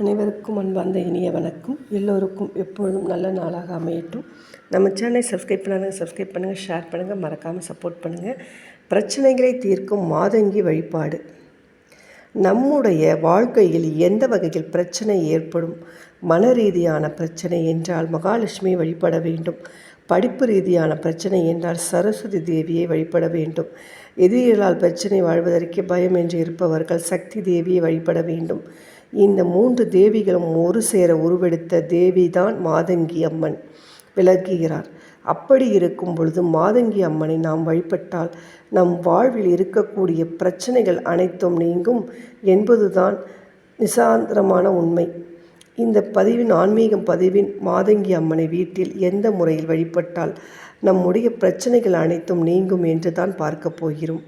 அனைவருக்கும் அன்பார்ந்த இனிய வணக்கம். எல்லோருக்கும் எப்பொழுதும் நல்ல நாளாக அமையட்டும். நம்ம சேனலை சப்ஸ்கிரைப் பண்ணாங்க சப்ஸ்கிரைப் பண்ணுங்கள் ஷேர் பண்ணுங்கள் மறக்காமல் சப்போர்ட் பண்ணுங்கள் பிரச்சனைகளை தீர்க்கும் மாதங்கி வழிபாடு. நம்முடைய வாழ்க்கையில் எந்த வகையில் பிரச்சனை ஏற்படும்? மன ரீதியான பிரச்சனை என்றால் மகாலட்சுமி வழிபட வேண்டும். படிப்பு ரீதியான பிரச்சனை என்றால் சரஸ்வதி தேவியை வழிபட வேண்டும். எதிரிகளால் பிரச்சனை வாழ்வதற்கு பயம் என்று இருப்பவர்கள் சக்தி தேவியை வழிபட வேண்டும். இந்த மூன்று தேவிகளும் ஒரு சேர உருவெடுத்த தேவிதான் மாதங்கி அம்மன் விளக்குகிறார். அப்படி இருக்கும் பொழுது மாதங்கி அம்மனை நாம் வழிபட்டால் நம் வாழ்வில் இருக்கக்கூடிய பிரச்சனைகள் அனைத்தும் நீங்கும் என்பதுதான் நிசாந்திரமான உண்மை. இந்த பதிவின் ஆன்மீகம் பதிவின் மாதங்கி அம்மனை வீட்டில் எந்த முறையில் வழிபட்டால் நம்முடைய பிரச்சனைகள் அனைத்தும் நீங்கும் என்று தான் பார்க்கப் போகிறோம்.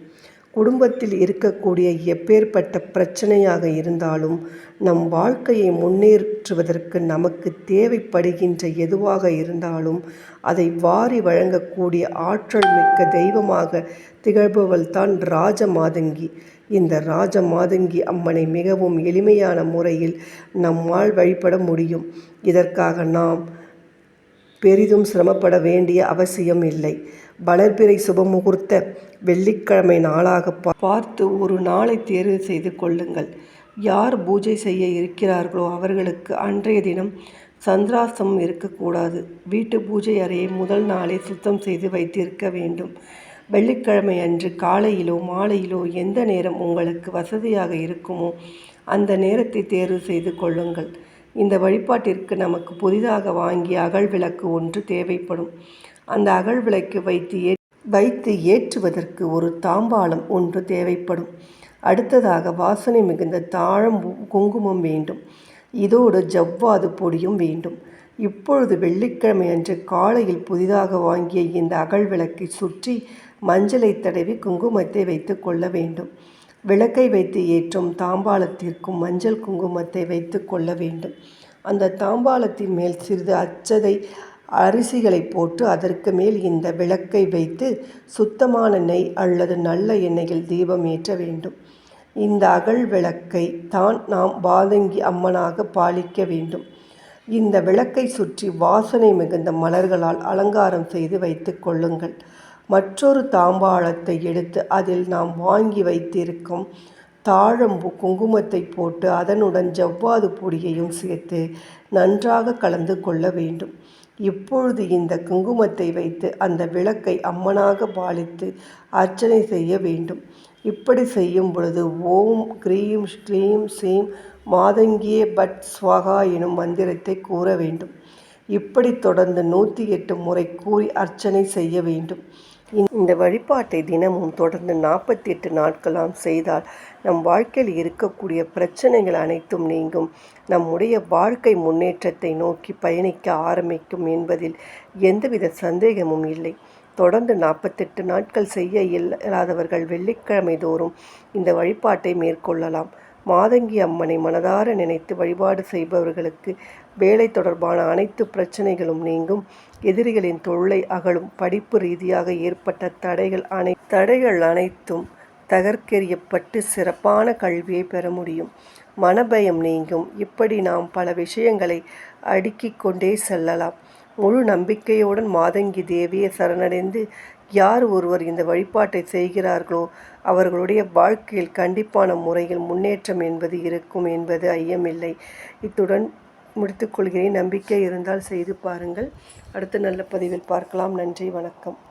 குடும்பத்தில் இருக்கக்கூடிய எப்பேற்பட்ட பிரச்சனையாக இருந்தாலும் நம் வாழ்க்கையை முன்னேற்றுவதற்கு நமக்கு தேவைப்படுகின்ற எதுவாக இருந்தாலும் அதை வாரி வழங்கக்கூடிய ஆற்றல் மிக்க தெய்வமாக திகழ்பவள் தான் ராஜ மாதங்கி இந்த ராஜ மாதங்கி அம்மனை மிகவும் எளிமையான முறையில் நம்மால் வழிபட முடியும். இதற்காக நாம் பெரிதும் சிரமப்பட வேண்டிய அவசியம் இல்லை. வளர்பிறை சுபமுகூர்த்த வெள்ளிக்கிழமை நாளாக பார்த்து ஒரு நாளை தேர்வு செய்து கொள்ளுங்கள். யார் பூஜை செய்ய இருக்கிறார்களோ அவர்களுக்கு அன்றைய தினம் சந்திராசம் இருக்கக்கூடாது. வீட்டு பூஜை அறையை முதல் நாளே சுத்தம் செய்து வைத்திருக்க வேண்டும். வெள்ளிக்கிழமை அன்று காலையிலோ மாலையிலோ எந்த நேரம் உங்களுக்கு வசதியாக இருக்குமோ அந்த நேரத்தை தேர்வு செய்து கொள்ளுங்கள். இந்த வழிபாட்டிற்கு நமக்கு புதிதாக வாங்கிய அகல் விளக்கு ஒன்று தேவைப்படும். அந்த அகல் விளக்கு வைத்து ஏ வைத்து ஏற்றுவதற்கு ஒரு தாம்பாளம் ஒன்று தேவைப்படும். அடுத்ததாக வாசனை மிகுந்த தாழம் குங்குமம் வேண்டும். இதோடு ஜவ்வாது பொடியும் வேண்டும். இப்பொழுது வெள்ளிக்கிழமை அன்று காலையில் புதிதாக வாங்கிய இந்த அகல் விளக்கை சுற்றி மஞ்சளை தடவி குங்குமத்தை வைத்து கொள்ள வேண்டும். விளக்கை வைத்து ஏற்றும் தாம்பாளத்திற்கும் மஞ்சள் குங்குமத்தை வைத்து கொள்ள வேண்டும். அந்த தாம்பாளத்தின் மேல் சிறிது அச்சதை அரிசிகளை போட்டு அதற்கு மேல் இந்த விளக்கை வைத்து சுத்தமான நெய் அல்லது நல்ல எண்ணெயில் தீபம் ஏற்ற வேண்டும். இந்த அகல் விளக்கை தான் நாம் பாதங்கி அம்மனாக பாலிக்க வேண்டும். இந்த விளக்கை சுற்றி வாசனை மிகுந்த மலர்களால் அலங்காரம் செய்து வைத்து கொள்ளுங்கள். மற்றொரு தாம்பாளத்தை எடுத்து அதில் நாம் வாங்கி வைத்திருக்கும் தாழம்பு குங்குமத்தை போட்டு அதனுடன் ஜவ்வாது பொடியையும் சேர்த்து நன்றாக கலந்து கொள்ள வேண்டும். இப்பொழுது இந்த குங்குமத்தை வைத்து அந்த விளக்கை அம்மனாக பாலித்து அர்ச்சனை செய்ய வேண்டும். இப்படி செய்யும் பொழுது ஓம் க்ரீம் ஸ்ரீம் சீம் மாதங்கியே பட் ஸ்வகா எனும் மந்திரத்தை கூற வேண்டும். இப்படி தொடர்ந்து நூற்றி எட்டு முறை கூறி அர்ச்சனை செய்ய வேண்டும். இந்த வழிபாட்டை தினமும் தொடர்ந்து நாற்பத்தி எட்டு நாட்களாம் செய்தால் நம் வாழ்க்கையில் இருக்கக்கூடிய பிரச்சனைகள் அனைத்தும் நீங்கும். நம்முடைய வாழ்க்கை முன்னேற்றத்தை நோக்கி பயணிக்க ஆரம்பிக்கும் என்பதில் எந்தவித சந்தேகமும் இல்லை. தொடர்ந்து நாற்பத்தெட்டு நாட்கள் செய்ய இயலாதவர்கள் வெள்ளிக்கிழமை தோறும் இந்த வழிபாட்டை மேற்கொள்ளலாம். மாதங்கி அம்மனை மனதார நினைத்து வழிபாடு செய்பவர்களுக்கு வேலை தொடர்பான அனைத்து பிரச்சனைகளும் நீங்கும். எதிரிகளின் தொல்லை அகலும். படிப்பு ரீதியாக ஏற்பட்ட தடைகள் அனை தடைகள் அனைத்தும் தகர்க்கெறியப்பட்டு சிறப்பான கல்வியை பெற முடியும். மனபயம் நீங்கும். இப்படி நாம் பல விஷயங்களை அடுக்கிக் கொண்டே செல்லலாம். முழு நம்பிக்கையுடன் மாதங்கி தேவியை சரணடைந்து யார் ஒருவர் இந்த வழிபாட்டை செய்கிறார்களோ அவர்களுடைய வாழ்க்கையில் கண்டிப்பான முறையில் முன்னேற்றம் என்பது இருக்கும் என்பது ஐயமில்லை. இத்துடன் முடித்துக்கொள்கிறேன் நம்பிக்கை இருந்தால் செய்து பாருங்கள். அடுத்த நல்ல பதிவில் பார்க்கலாம். நன்றி. வணக்கம்.